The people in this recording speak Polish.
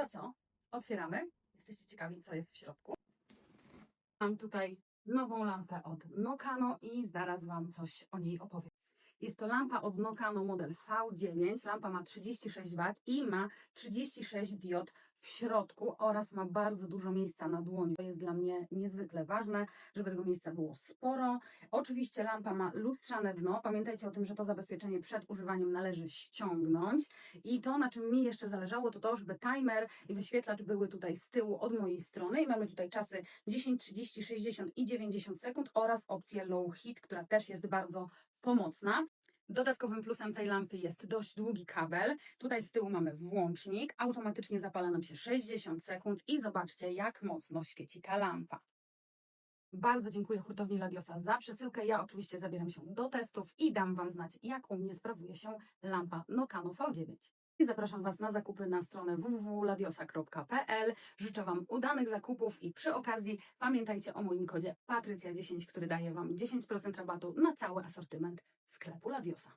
To co? Otwieramy. Jesteście ciekawi, co jest w środku? Mam tutaj nową lampę od Nokano i zaraz Wam coś o niej opowiem. Jest to lampa od Nokano model V9. Lampa ma 36 W i ma 36 diod w środku oraz ma bardzo dużo miejsca na dłoni. To jest dla mnie niezwykle ważne, żeby tego miejsca było sporo. Oczywiście lampa ma lustrzane dno. Pamiętajcie o tym, że to zabezpieczenie przed używaniem należy ściągnąć. I to, na czym mi jeszcze zależało, to to, żeby timer i wyświetlacz były tutaj z tyłu od mojej strony. I mamy tutaj czasy 10, 30, 60 i 90 sekund oraz opcję low heat, która też jest bardzo pomocna. Dodatkowym plusem tej lampy jest dość długi kabel. Tutaj z tyłu mamy włącznik. Automatycznie zapala nam się 60 sekund i zobaczcie, jak mocno świeci ta lampa. Bardzo dziękuję hurtowni Ladiosa za przesyłkę. Ja oczywiście zabieram się do testów i dam Wam znać, jak u mnie sprawuje się lampa Nokano V9. I zapraszam Was na zakupy na stronę www.ladiosa.pl. Życzę Wam udanych zakupów i przy okazji pamiętajcie o moim kodzie Patrycja10, który daje Wam 10% rabatu na cały asortyment sklepu Ladiosa.